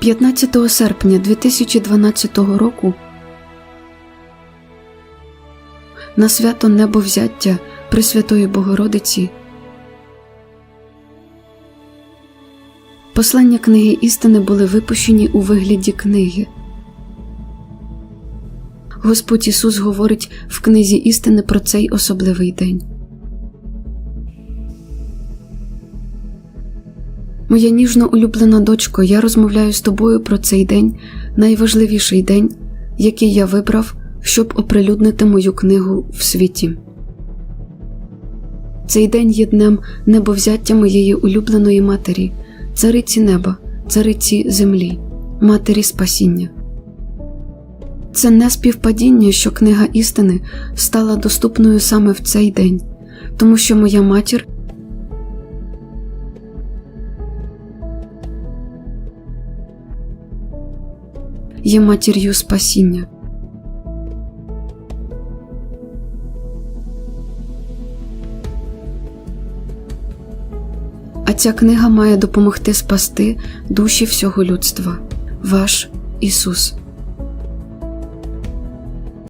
15 серпня 2012 року на свято Небовзяття Пресвятої Богородиці послання книги істини були випущені у вигляді книги. Господь Ісус говорить в книзі істини про цей особливий день. Моя ніжно улюблена дочко, я розмовляю з тобою про цей день, найважливіший день, який я вибрав, щоб оприлюднити мою книгу в світі. Цей день є днем небовзяття моєї улюбленої матері, цариці неба, цариці землі, матері спасіння. Це не співпадіння, що книга істини стала доступною саме в цей день, тому що моя матір є матір'ю спасіння. А ця книга має допомогти спасти душі всього людства. Ваш Ісус.